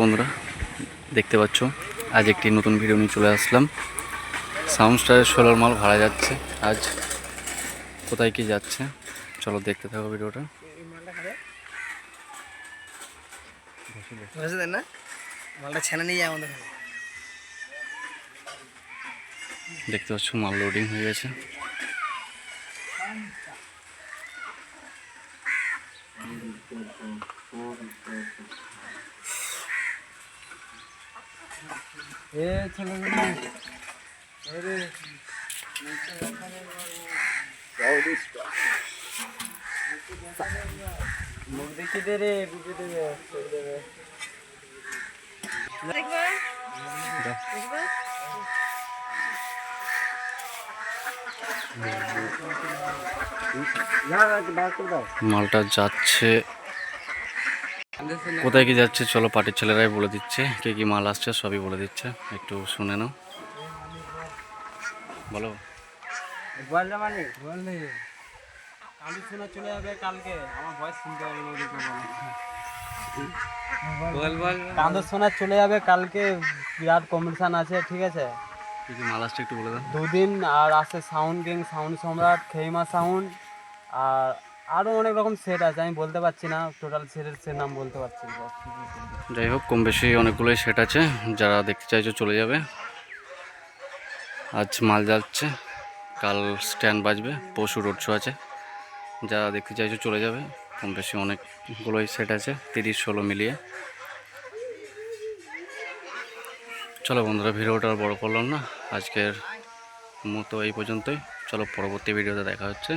বন্ধুরা দেখতে পাচ্ছ আজ একটি নতুন ভিডিও নিয়ে চলে আসলাম। সাউন্ড স্টারের সোলার মাল ভাড়া যাচ্ছে। আজ কোথায় কি যাচ্ছে? চলো দেখতে থাকো ভিডিওটা না? মালটা ছেনে নিয়ে যায় আমাদের দেখতে পাচ্ছ মাল লোডিং হয়ে গেছে। এ ছেলেগুলো আরে। মুখ দেখি দে রে বুঝে দেবে ছেড়ে দেবে। মালটা যাচ্ছে। কোথায় কি যাচ্ছে, চলো পার্টির ছেলেরাই বলে দিচ্ছে, কে কি মাল আসছে সবই বলে দিচ্ছে, একটু শুনে নাও। বলো। চলে যাবে কালকে বিরাট আছে ঠিক আছে একটু বলে দুদিন আর আছে সাউন্ড কিং সাউন্ড সম্রাট, খেইমা সাউন্ড আর আরও অনেক রকম সেট আছে, আমি বলতে পারছি না টোটাল সেটের সে নাম বলতে পারছি না। যাই হোক, কম বেশি অনেকগুলোই সেট আছে, যারা দেখতে চাইছো চলে যাবে। আজ মাল যাচ্ছে, কাল স্ট্যান্ড বাজবে, পরশু রোড শো আছে। যারা দেখতে চাইছো চলে যাবে, কম বেশি অনেকগুলোই সেট আছে, তিরিশ ষোলো মিলিয়ে। চলো বন্ধুরা, ভিডিওটা বড় করলাম না, আজকের মতো এই পর্যন্তই। চলো পরবর্তী ভিডিওতে দেখা হচ্ছে।